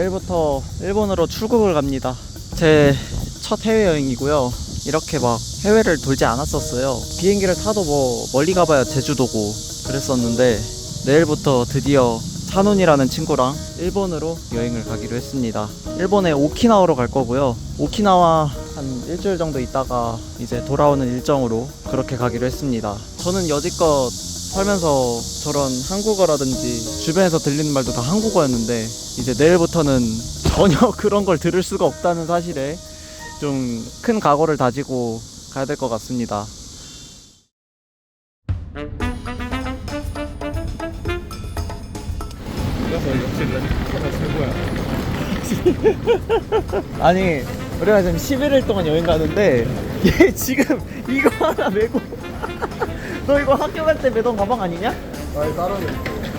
내일부터 일본으로 출국을 갑니다. 제 첫 해외여행이고요. 이렇게 막 해외를 돌지 않았었어요. 비행기를 타도 뭐 멀리 가봐야 제주도고 그랬었는데 내일부터 드디어 찬훈이라는 친구랑 일본으로 여행을 가기로 했습니다. 일본의 오키나와로 갈 거고요. 오키나와 한 일주일 정도 있다가 이제 돌아오는 일정으로 그렇게 가기로 했습니다. 저는 여지껏 살면서 저런 한국어라든지 주변에서 들리는 말도 다 한국어였는데 이제 내일부터는 전혀 그런 걸 들을 수가 없다는 사실에 좀 큰 각오를 다지고 가야 될 것 같습니다. 아니 우리가 지금 11일 동안 여행 가는데 얘 지금 이거 하나 메고 너 이거 학교 갈때 메던 가방 아니냐? 아니 다른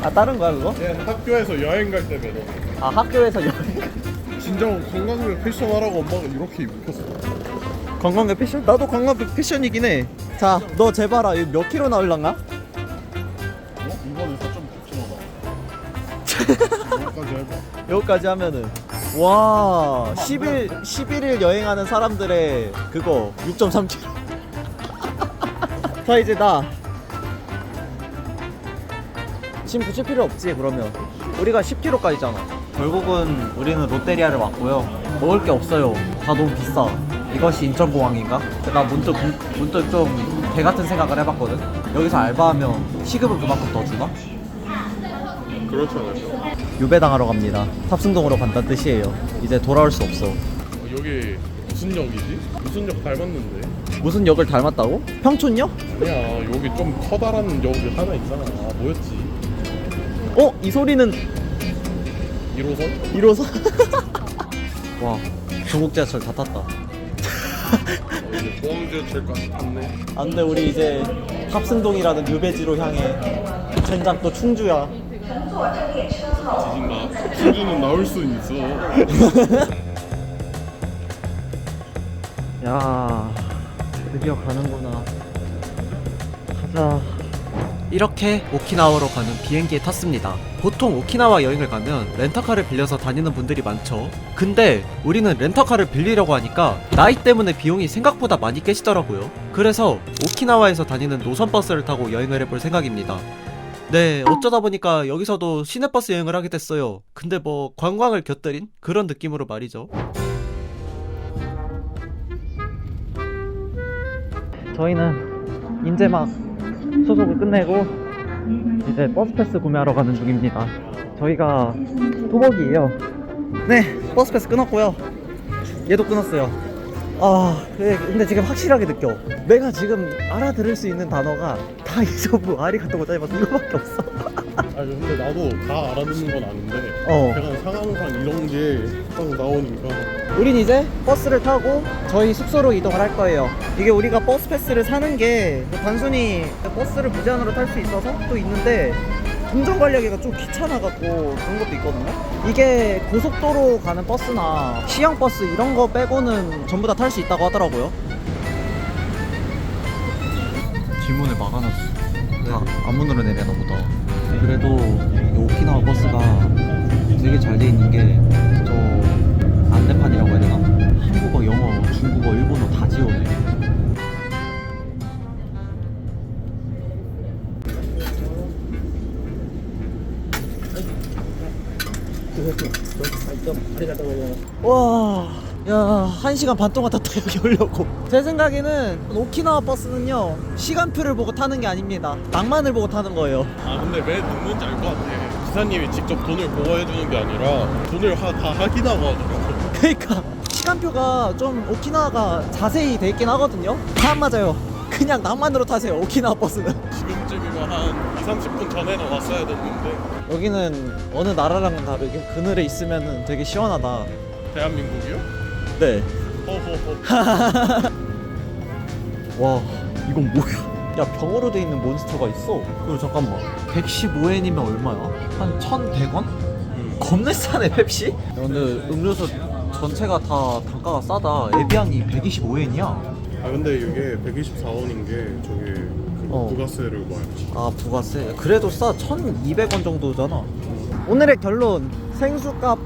아 다른 거야 그거? 얘는 학교에서 여행 갈 때 매너. 아 학교에서 여행 진정 건강을 패션하라고 엄마가 이렇게 입혔어. 관광객 패션? 나도 관광객 패션이긴 해자너 재봐라 이거 몇 킬로 나올랑가? 어? 이번에 4.9kg다. 이거까지 해봐. 여기까지 하면은 와 10일 11일 여행하는 사람들의 그거 6.3kg 자 이제 나 짐 붙일 필요 없지 그러면 우리가 10kg까지잖아 결국은 우리는 롯데리아를 왔고요 먹을 게 없어요 다 너무 비싸 이것이 인천공항인가? 나 문득 문득 좀 개 같은 생각을 해봤거든 여기서 알바하면 시급을 그만큼 더 주나? 그렇지 않을까? 유배당하러 갑니다. 탑승동으로 간다는 뜻이에요. 이제 돌아올 수 없어. 어, 여기 무슨 역이지? 무슨 역 닮았는데? 무슨 역을 닮았다고? 평촌역? 아니야 여기 좀 커다란 역이 하나 있잖아. 아 뭐였지? 어? 이 소리는 1호선? 1호선? 와, 중국 지하철 다 탔다. 어, 이제 포항지하철까지 탔네. 안돼, 우리 이제 탑승동이라는 유배지로 향해. 젠장 또 충주야. 지진마. 충주는 나올 수 있어. 야, 드디어 가는구나. 가자. 이렇게 오키나와로 가는 비행기에 탔습니다. 보통 오키나와 여행을 가면 렌터카를 빌려서 다니는 분들이 많죠. 근데 우리는 렌터카를 빌리려고 하니까 나이 때문에 비용이 생각보다 많이 깨지더라고요. 그래서 오키나와에서 다니는 노선버스를 타고 여행을 해볼 생각입니다. 네, 어쩌다 보니까 여기서도 시내버스 여행을 하게 됐어요. 근데 뭐 관광을 곁들인 그런 느낌으로 말이죠. 저희는 이제 막 소속을 끝내고 이제 버스 패스 구매하러 가는 중입니다. 저희가 토박이에요. 네, 버스 패스 끊었고요. 얘도 끊었어요. 아, 그래, 근데 지금 확실하게 느껴. 내가 지금 알아들을 수 있는 단어가 다 이소부, 아리가또 고자이마스 이거밖에 없어. 아 근데 나도 다 알아듣는 건 아는데 어. 약간 상황상 이런 게 딱 나오니까 우린 이제 버스를 타고 저희 숙소로 이동을 할 거예요. 이게 우리가 버스 패스를 사는 게 단순히 버스를 무제한으로 탈 수 있어서 또 있는데 동전 관리하기가 좀 귀찮아갖고 그런 것도 있거든요. 이게 고속도로 가는 버스나 시형 버스 이런 거 빼고는 전부 다 탈 수 있다고 하더라고요. 뒷문을 막아놨어. 다 앞문으로 내려나 보다. 그래도 이 오키나와 버스가 되게 잘 돼 있는 게 저 안내판이라고 해야 되나? 한국어, 영어, 중국어, 일본어 다 지원해. 와, 야, 한 시간 반 동안 탔다 여기 오려고. 제 생각에는 오키나와 버스는요 시간표를 보고 타는 게 아닙니다. 낭만을 보고 타는 거예요. 아 근데 왜 듣는지 알 것 같아 기사님이 직접 돈을 보고해 주는 게 아니라 돈을 하, 다 확인하고 하더라고 그러니까 시간표가 좀 오키나와가 자세히 돼 있긴 하거든요. 다 안 맞아요. 그냥 낭만으로 타세요. 오키나와 버스는. 지금쯤이면 한 2, 30분 전에는 왔어야 됐는데 여기는 어느 나라랑은 다르게 그늘에 있으면 되게 시원하다. 대한민국이요? 네. 와, 이건 뭐야? 야, 병으로 돼 있는 몬스터가 있어. 그리고 잠깐만. 115엔이면 얼마야? 한 1,100원? 겁내 싸네, 펩시? 야, 근데 음료수 전체가 다 단가가 싸다. 에비앙이 125엔이야. 아 근데 이게 124원인 게 저기 그 어. 부가세를 봐야지 아 부가세 그래도 싸 1200원 정도잖아 오늘의 결론 생수값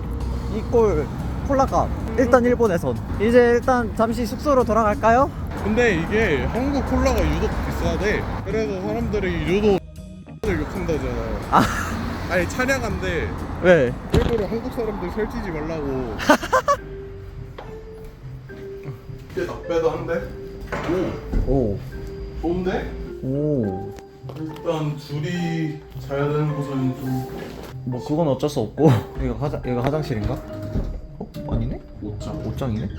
이꼴 콜라값 일단 일본에선 이제 일단 잠시 숙소로 돌아갈까요? 근데 이게 한국 콜라가 유독 비싸대. 그래서 사람들이 유독 을 욕한다잖아. 아. 아니 찬양한데 왜? 일부러 한국 사람들 살찌지 말라고. 꽤 납배도 한데. 오, 오. 좋은데? 오. 일단 둘이 자야 되는 곳은 좀 뭐 그건 어쩔 수 없고 이거 화장 이거 화장실인가? 어? 아니네? 옷장. 옷장이네?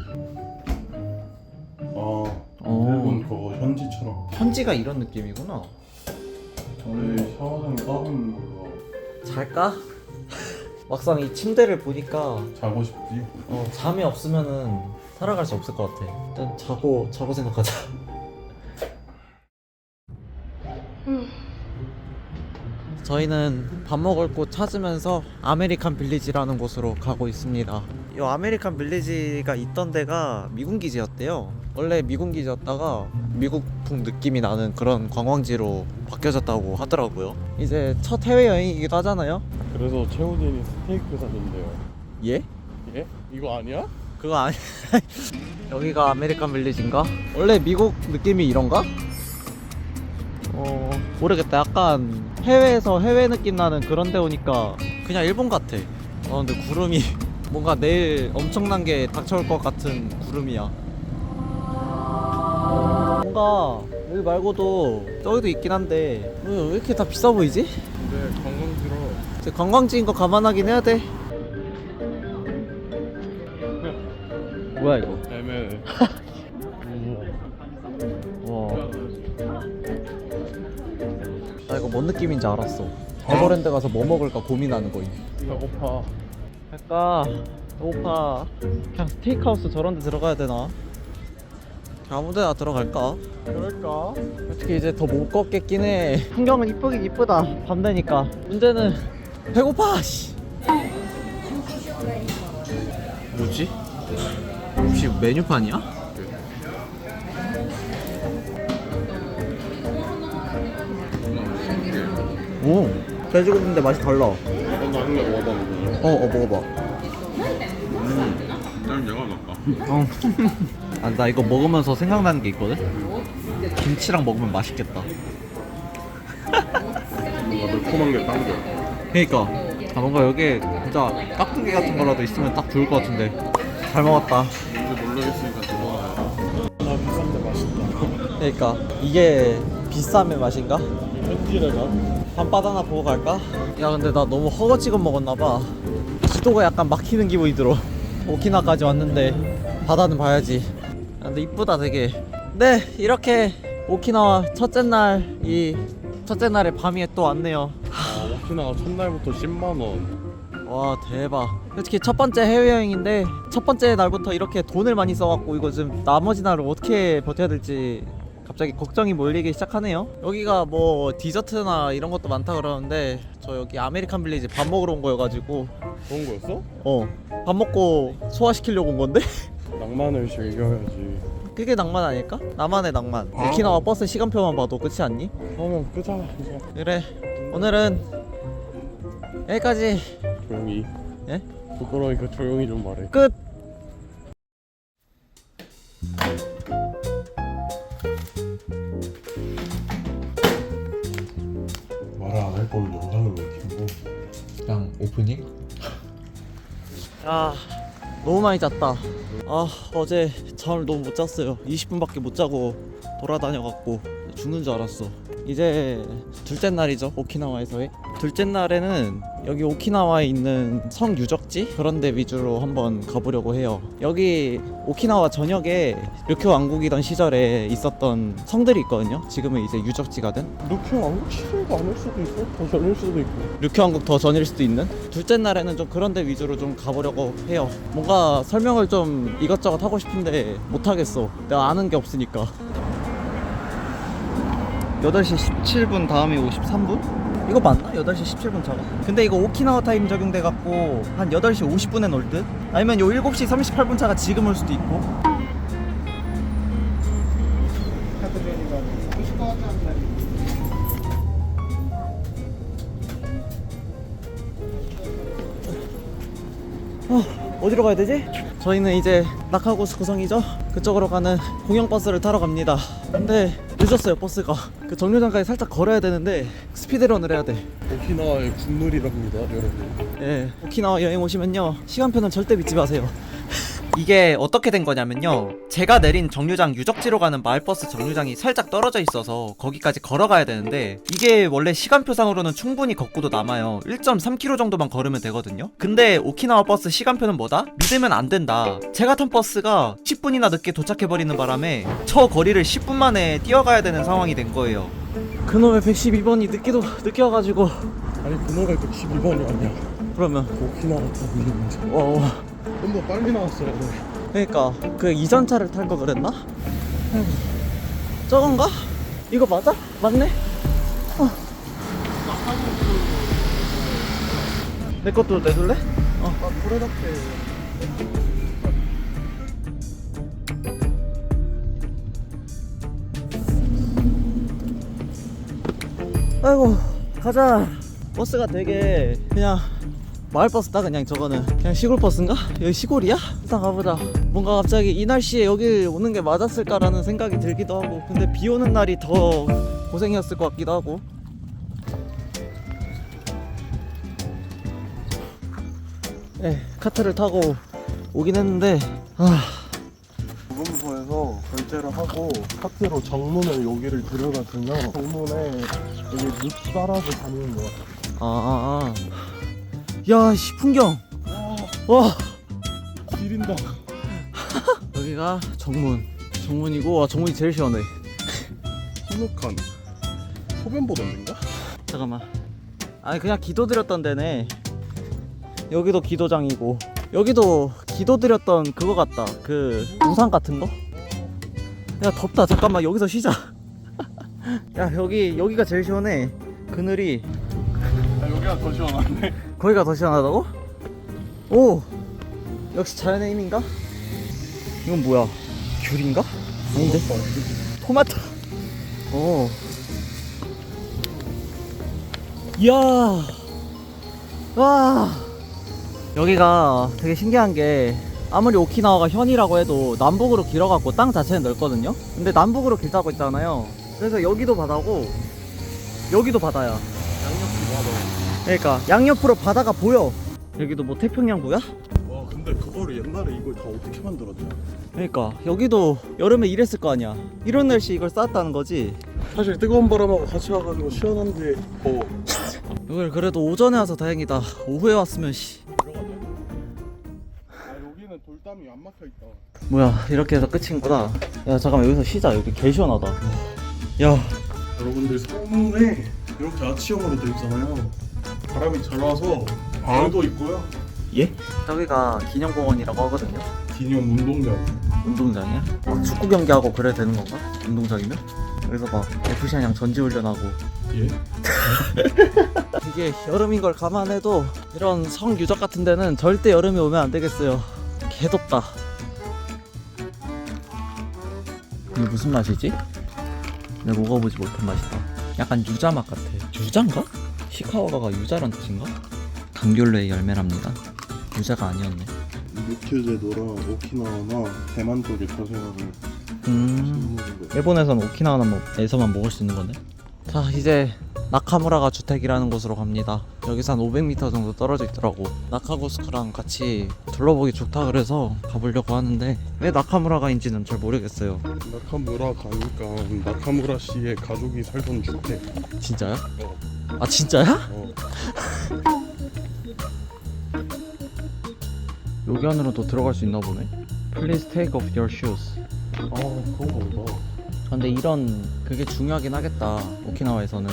아, 오. 일본 그거 현지처럼. 현지가 이런 느낌이구나. 원래 샤워장 따로 있는 걸로 잘까? 막상 이 침대를 보니까 자고 싶지. 어, 잠이 없으면은 살아갈 수 없을 것 같아. 일단 자고 자고 생각하자. 저희는 밥 먹을 곳 찾으면서 아메리칸 빌리지라는 곳으로 가고 있습니다. 이 아메리칸 빌리지가 있던 데가 미군 기지였대요. 원래 미군 기지였다가 미국풍 느낌이 나는 그런 관광지로 바뀌어졌다고 하더라고요. 이제 첫 해외 여행이기도 하잖아요. 그래서 최우진이 스테이크 사준대요. 예? 예? 이거 아니야? 그거 아니 여기가 아메리칸 빌리지인가? 원래 미국 느낌이 이런가? 어 모르겠다 약간 해외에서 해외 느낌 나는 그런 데 오니까 그냥 일본 같아 어 근데 구름이 뭔가 내일 엄청난 게 닥쳐올 것 같은 구름이야 뭔가 여기 말고도 저기도 있긴 한데 왜, 왜 이렇게 다 비싸 보이지? 근데 관광지로 이제 관광지인 거 감안하긴 해야 돼 뭐야 이거 애매해. 와. 나 이거 뭔 느낌인지 알았어. 에버랜드 가서 뭐 먹을까 고민하는 거임. 배고파. 갈까? 배고파. 그냥 스테이크하우스 저런 데 들어가야 되나? 아무 데나 들어갈까? 그럴까? 어떻게 이제 더 못 걷겠긴 해. 풍경은 이쁘긴 이쁘다. 밤 되니까. 문제는 배고파. 씨. 뭐지? 혹시 메뉴판이야? 오, 돼지고기인데 맛이 달라. 어, 한개 먹 어봤는데. 어, 먹어봐. 난 내가 먹까. 어. 아, 나 이거 먹으면서 생각나는 게 있거든? 김치랑 먹으면 맛있겠다. 뭔가 매콤한 게 당겨. 그니까. 아, 뭔가 여기에 진짜 깍두기 같은 거라도 있으면 딱 좋을 것 같은데. 잘 먹었다. 이제 모르겠으니까 들어가야 나 비싼데 맛있다. 그니까. 이게 비쌈의 맛인가? 현지래가? 밤바다 하나 보고 갈까? 야, 근데 나 너무 허거지겁 먹었나봐. 기도가 약간 막히는 기분이 들어. 오키나까지 왔는데 바다는 봐야지. 아, 근데 이쁘다 되게. 네, 이렇게 오키나와 첫째 날 이 첫째 날의 밤이 또 왔네요. 아, 오키나가 첫날부터 10만 원. 와 대박. 솔직히 첫 번째 해외여행인데 첫 번째 날부터 이렇게 돈을 많이 써갖고 이거 좀 나머지 날을 어떻게 버텨야 될지 갑자기 걱정이 몰리기 시작하네요. 여기가 뭐 디저트나 이런 것도 많다 그러는데 저 여기 아메리칸 빌리지 밥 먹으러 온 거여가지고 좋은 거였어? 어 밥 먹고 소화시키려고 온 건데 낭만을 즐겨야지. 그게 낭만 아닐까? 나만의 낭만. 오키나와 버스 시간표만 봐도 그렇지 않니? 그러면 끄자 이제. 그래 오늘은 여기까지 조용히. 예? 부끄러우니까 조용히 좀 말해. 끝. 말을 안할 거면 영상을 왜 키고? 오프닝? 아 너무 많이 잤다. 아 어제 잠을 너무 못 잤어요. 20분밖에 못 자고 돌아다녀갖고 죽는 줄 알았어 이제 둘째 날이죠 오키나와에서의. 둘째 날에는 여기 오키나와에 있는 성 유적지? 그런 데 위주로 한번 가보려고 해요. 여기 오키나와 전역에 류큐 왕국이던 시절에 있었던 성들이 있거든요. 지금은 이제 유적지가 된. 루킹 왕국? 시절도 아닐 수도 있어. 더 전일 수도 있고. 류큐 왕국 더 전일 수도 있는? 둘째 날에는 좀 그런 데 위주로 좀 가보려고 해요. 뭔가 설명을 좀 이것저것 하고 싶은데 못하겠어. 내가 아는 게 없으니까 8시 17분 다음에 53분? 이거 맞나? 8시 17분 차가? 근데 이거 오키나와 타임 적용돼 갖고 한 8시 50분에 놀 듯? 아니면 요 7시 38분 차가 지금 올 수도 있고 어디로 가야 되지? 저희는 이제 낙하고스 구성이죠? 그쪽으로 가는 공영버스를 타러 갑니다. 근데 늦었어요, 버스가. 그 정류장까지 살짝 걸어야 되는데 스피드런을 해야 돼. 오키나와의 국룰이랍니다, 여러분. 예, 오키나와 여행 오시면요 시간표는 절대 믿지 마세요. 이게 어떻게 된 거냐면요. 제가 내린 정류장 유적지로 가는 마을버스 정류장이 살짝 떨어져 있어서 거기까지 걸어가야 되는데 이게 원래 시간표상으로는 충분히 걷고도 남아요. 1.3km 정도만 걸으면 되거든요. 근데 오키나와 버스 시간표는 뭐다? 믿으면 안 된다. 제가 탄 버스가 10분이나 늦게 도착해버리는 바람에 저 거리를 10분 만에 뛰어가야 되는 상황이 된 거예요. 그놈의 112번이 늦게도 늦게 와가지고 아니, 그노가 112번이 아니야. 그러면 오키나와 타고 있는데. 와. 좀더 빨리 나왔어야 돼. 그러니까 그 이전 차를 탈 거 그랬나? 아이고, 저건가? 이거 맞아? 맞네? 어. 내 것도 내줄래? 어. 아, 프레다페. 아이고 가자 버스가 되게 그냥 마을 버스다 그냥 저거는 그냥 시골 버스인가? 여기 시골이야? 일단 가보자 뭔가 갑자기 이 날씨에 여기 오는 게 맞았을까라는 생각이 들기도 하고 근데 비 오는 날이 더 고생이었을 것 같기도 하고 네 카트를 타고 오긴 했는데 아 구금소에서 결제를 하고 카트로 정문을 여기를 들여다주면 정문에 여기 늪 따라서 다니는 거야. 아, 아, 아. 야, 씨, 풍경. 와, 지린다. 여기가 정문. 정문이고, 와, 정문이 제일 시원해. 희묵한 소변 보던 데인가? 잠깐만. 아니, 그냥 기도 드렸던 데네. 여기도 기도장이고, 여기도 기도 드렸던 그거 같다. 그, 우산 같은 거? 야, 덥다. 잠깐만, 여기서 쉬자. 야, 여기, 여기가 제일 시원해. 그늘이. 아, 여기가 더 시원한데. 거기가 더 시원하다고? 오! 역시 자연의 힘인가? 이건 뭐야? 귤인가? 아닌데? 토마토! 오. 이야! 와! 여기가 되게 신기한 게 아무리 오키나와가 현이라고 해도 남북으로 길어갖고 땅 자체는 넓거든요? 근데 남북으로 길다고 있잖아요. 그래서 여기도 바다고 여기도 바다야. 양옆이 많아. 그러니까 양옆으로 바다가 보여. 여기도 뭐 태평양부야? 와, 근데 그거를 옛날에 이걸 다 어떻게 만들었지? 그러니까 여기도 여름에 이랬을 거 아니야. 이런 날씨 이걸 쌓았다는 거지. 사실 뜨거운 바람하고 같이 와가지고 시원한데 어 이걸 그래도 오전에 와서 다행이다. 오후에 왔으면 씨. 들어가자. 아 여기는 돌담이 안 막혀 있다. 뭐야 이렇게 해서 끝인구나. 야 잠깐만 여기서 쉬자. 여기 개 시원하다. 야 여러분들 성문에 이렇게 아치형으로 돼 있잖아요. 바람이 잘 와서 발도 있고요. 예? 저기가 기념공원이라고 하거든요. 기념 운동장. 운동장이야? 막 축구 경기하고 그래야 되는 건가? 운동장이면? 여기서 막 FC 한양 전지훈련하고 예? 이게 여름인 걸 감안해도 이런 성 유적 같은 데는 절대 여름에 오면 안 되겠어요. 개덥다. 이게 무슨 맛이지? 내가 먹어보지 못한 맛이다. 약간 유자 맛 같아. 유자인가? 시카와가가 유자란 뜻인가? 감귤레의 열매랍니다. 유자가 아니었네. 육휴 제도랑 오키나와나 대만 쪽에 서생활을 음. 먹는 거. 일본에서는 오키나와에서만 먹을 수 있는 거네. 자 이제 나카무라가 주택이라는 곳으로 갑니다. 여기서 한 500m 정도 떨어져 있더라고. 나카고스크랑 같이 둘러보기 좋다 그래서 가보려고 하는데 왜 나카무라가인지는 잘 모르겠어요. 나카무라 가니까 나카무라 씨의 가족이 살던 주택. 진짜야? 어. 아 진짜야? 어. 여기 안으로도 들어갈 수 있나 보네. Please take off your shoes. 아 그런가 보다. 아, 근데 이런 그게 중요하긴 하겠다. 오키나와에서는.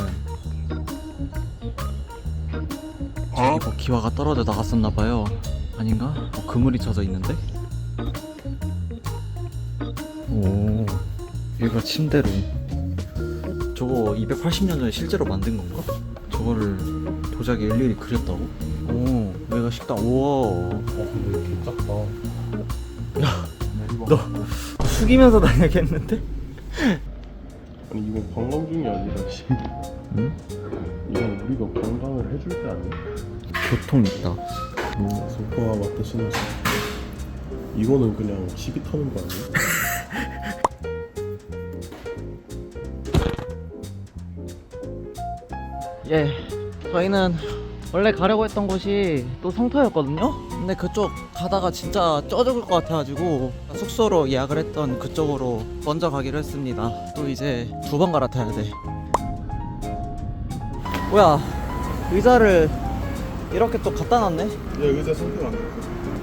저기 뭐 기와가 떨어져 나갔었나 봐요. 아닌가? 뭐 그물이 쳐져 있는데? 오, 여기가 침대로. 저거 280년 전에 실제로 만든 건가? 저거를 도자기 일일이 그렸다고? 오, 여기가 식당. 우와. 어 근데 이렇게 작다. 야, 너너 숙이면서 다녀야겠는데? 아니 이건 관광 중이 아니라 씨. 응? 이건 우리가 관광을 해줄 때 아니야? 교통 있다. 음, 소파가 맞다시는지 이거는 그냥 시비 타는 거 아니야? 예, 저희는 원래 가려고 했던 곳이 또 성터였거든요? 근데 그쪽 가다가 진짜 쪄 죽을 것 같아가지고 숙소로 예약을 했던 그쪽으로 먼저 가기로 했습니다. 또 이제 두 번 갈아타야 돼. 뭐야, 의자를 이렇게 또 갖다 놨네? 야 의자 상태가 안 좋아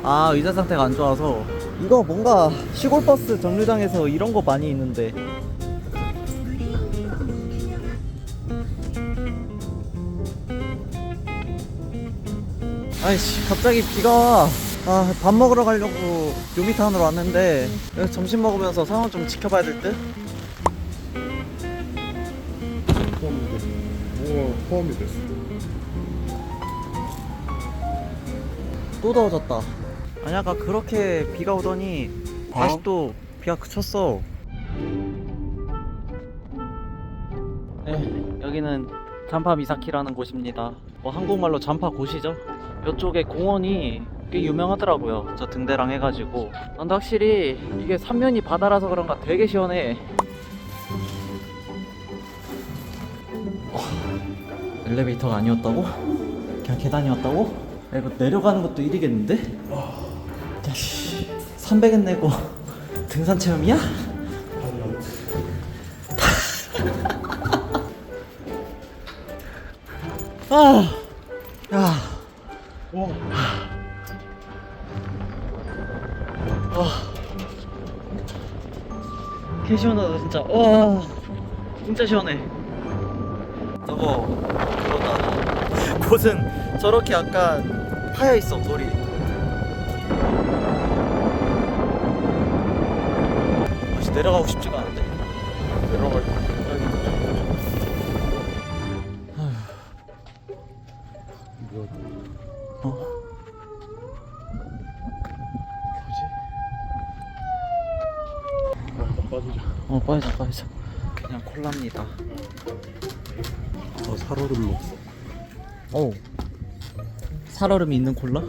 아, 의자 상태가 안 좋아서. 이거 뭔가 시골버스 정류장에서 이런 거 많이 있는데. 아이씨, 갑자기 비가 와. 아, 밥 먹으러 가려고 요미타운으로 왔는데, 여기 점심 먹으면서 상황 좀 지켜봐야 될 듯? 포함이 됐어 뭐가 포함이 됐어 또 더워졌다. 아니, 아까 그렇게 비가 오더니, 다시 어? 또 비가 그쳤어. 네, 여기는 잠파 미사키라는 곳입니다. 뭐 한국말로 잠파 곳이죠. 이쪽에 공원이 꽤 유명하더라고요. 저 등대랑 해가지고. 근데 확실히 이게 삼면이 바다라서 그런가 되게 시원해. 어, 엘리베이터가 아니었다고? 그냥 계단이었다고? 야, 이거 내려가는 것도 일이겠는데? 야, 씨. 300엔 내고 등산 체험이야? 아 시원하다 진짜. 와, 진짜 시원해. 저거 그거다. 곳은 저렇게 약간 파여 있어 돌이. 다시 내려가고 싶지가 않은데. 내려갈 어? 아, 일단 빠지자 어 빠지자 빠지자. 그냥 콜라입니다. 저 살얼음 먹어 어. 살얼음이 있는 콜라?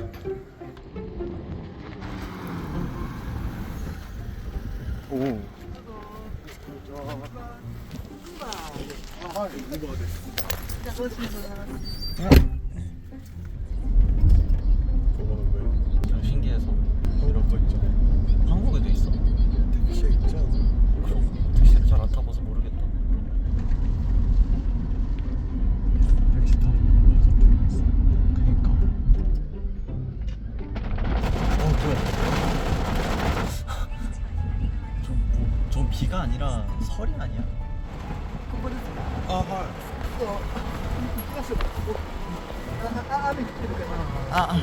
아, 아.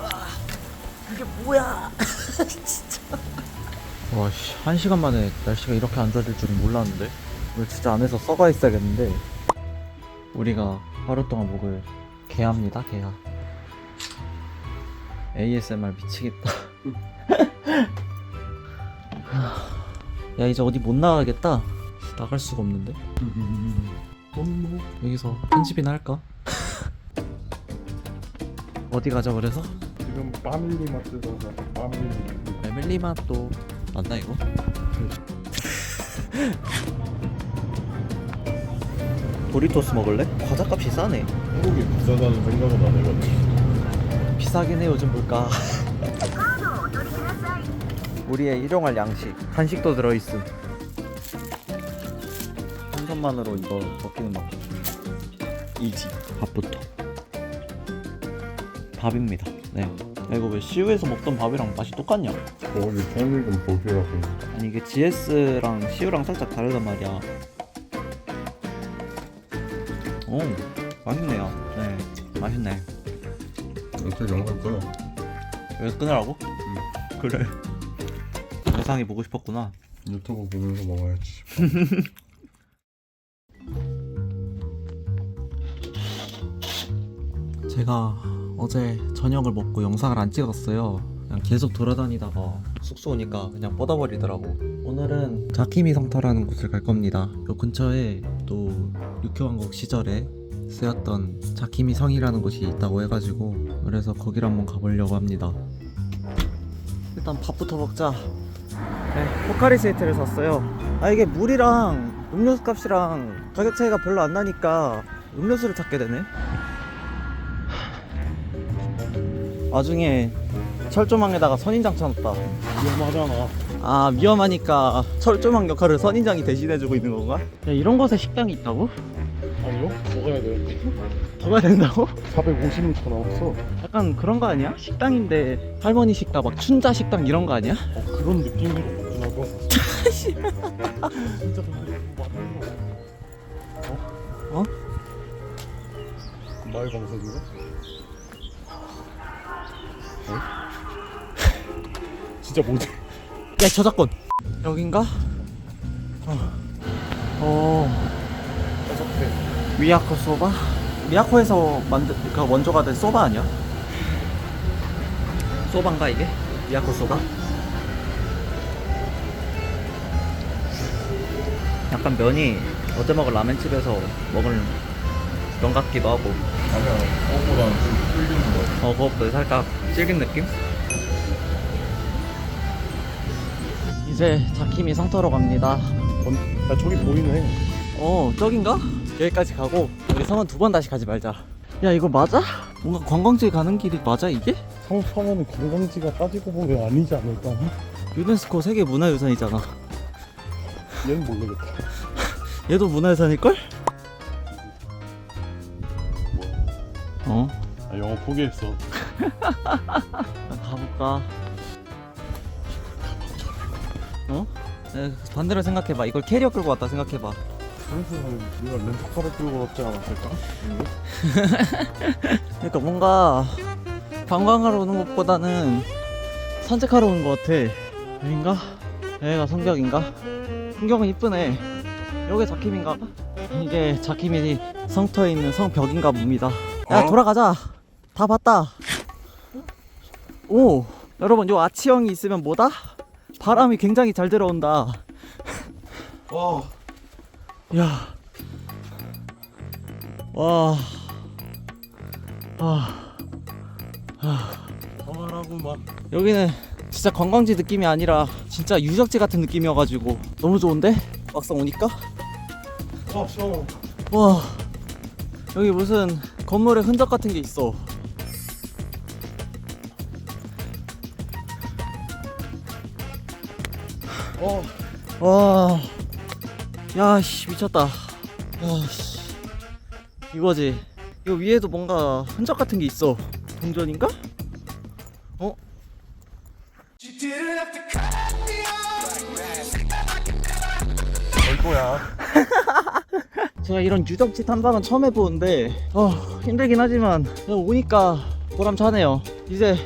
아, 그게 뭐야? 진짜. 와, 씨, 한 시간 만에 날씨가 이렇게 안 좋아질 줄은 몰랐는데. 이거 진짜 안에서 썩어 있어야겠는데. 우리가 하루 동안 먹을 개합니다, 개합. ASMR 미치겠다. 야, 이제 어디 못 나가겠다. 나갈 수가 없는데. 엄마 여기서 편집이나 할까? 어디 가자 그래서? 지금 빠밀리 마트에서 가서 빠밀리. 에밀리 맛도 맞나 이거? 도리토스 먹을래? 과자값이 싸네. 한국이 비싸다는 생각은 안 해봤지 비싸긴 해 요즘 물가. 우리의 일용할 양식 간식도 들어있음. 한 손만으로 이거 먹기는 막 이지 밥부터 밥입니다 네 야, 이거 왜 CU에서 먹던 밥이랑 맛이 똑같냐? 거기 편의점 보시라고 아니 이게 GS랑 CU랑 살짝 다르단 말이야. 오, 맛있네요. 네, 맛있네. 어떻게 영상 꺼요? 왜 끊으라고? 그래. 영상이 보고 싶었구나. 유튜브 보면서 먹어야지 제가 어제 저녁을 먹고 영상을 안 찍었어요. 그냥 계속 돌아다니다가 숙소 오니까 그냥 뻗어버리더라고. 오늘은 자키미 성터라는 곳을 갈 겁니다. 요 근처에 또 육효왕국 시절에 쓰였던 자키미 성이라는 곳이 있다고 해가지고 그래서 거기를 한번 가보려고 합니다. 일단 밥부터 먹자. 네, 포카리 스웨트를 샀어요. 아 이게 물이랑 음료수 값이랑 가격 차이가 별로 안 나니까 음료수를 찾게 되네. 나중에 철조망에다가 선인장 쳐놨다. 위험하잖아. 아 위험하니까 철조망 역할을 선인장이 대신해주고 있는 건가? 야 이런 곳에 식당이 있다고? 아니요? 더 가야 돼. 더 가야 된다고? 450m 남았어. 약간 그런 거 아니야? 식당인데 할머니 식당 막 춘자 식당 이런 거 아니야? 어, 그런 느낌으로 먹긴 하고. 진짜 근데 이거 맞는 거. 어? 어? 마을 방송인가? 어? 진짜 뭐지? 야 저작권 여긴가? 어, 어 미야코 소바? 미야코에서 만든 그 원조가 된 소바 아니야? 소바인가 이게? 미야코 소바? 약간 면이 어제 먹을 라멘집에서 먹을 면 같기도 하고 아니야. 그거보다는 좀. 어 그것보다 살짝 질긴 느낌? 이제 자키미 성터로 갑니다 야 저기 보이네. 어 저긴가? 여기까지 가고 우리 성은 두번 다시 가지 말자 야 이거 맞아? 뭔가 관광지 가는 길이 맞아 이게? 성 성에는 관광지가 따지고 보면 아니지 않을까? 유네스코 세계 문화유산이잖아 얘는 모르겠다. 얘도 문화유산일걸? 어? 아 영어 포기했어. 가볼까? 어? 에, 반대로 생각해봐 이걸 캐리어 끌고 왔다 생각해봐 그래서 우리가 렌터카를 끌고 왔지 않았을까? 그러니까 뭔가 관광하러 오는 것보다는 산책하러 오는 것 같아 여긴가? 여기가 성벽인가? 풍경은 이쁘네 여기 자키민가? 이게 자키민이 성터에 있는 성벽인가 봅니다 야 어? 돌아가자 다 봤다 오 여러분 요 아치형이 있으면 뭐다? 바람이 굉장히 잘 들어온다 와. 야. 와. 아. 가만하고만. 여기는 진짜 관광지 느낌이 아니라 진짜 유적지 같은 느낌이어가지고 너무 좋은데? 막상 오니까? 아 시원해. 와. 여기 무슨 건물의 흔적 같은 게 있어. 어. 와. 야, 씨, 미쳤다. 야, 씨. 이거지. 이거 위에도 뭔가 흔적 같은 게 있어. 동전인가? 어? 별거야. 제가 이런 유적지 탐방은 처음 해보는데, 어, 힘들긴 하지만, 오니까 보람차네요. 이제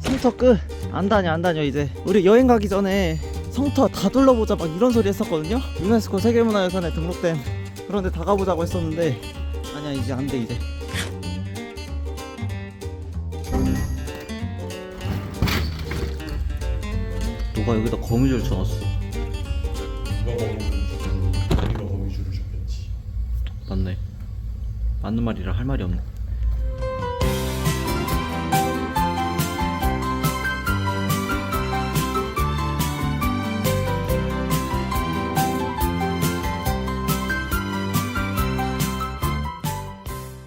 성터 끝. 안 다녀, 안 다녀, 이제. 우리 여행 가기 전에 성터 다 둘러보자 막 이런 소리 했었거든요? 유네스코 세계문화유산에 등록된 그런 데 다 가보자고 했었는데, 아니야, 이제 안 돼, 이제. 누가 여기다 거미줄 쳐놨어. 누가 거미줄을 줬겠지. 맞네. 맞는 말이라 할 말이 없네.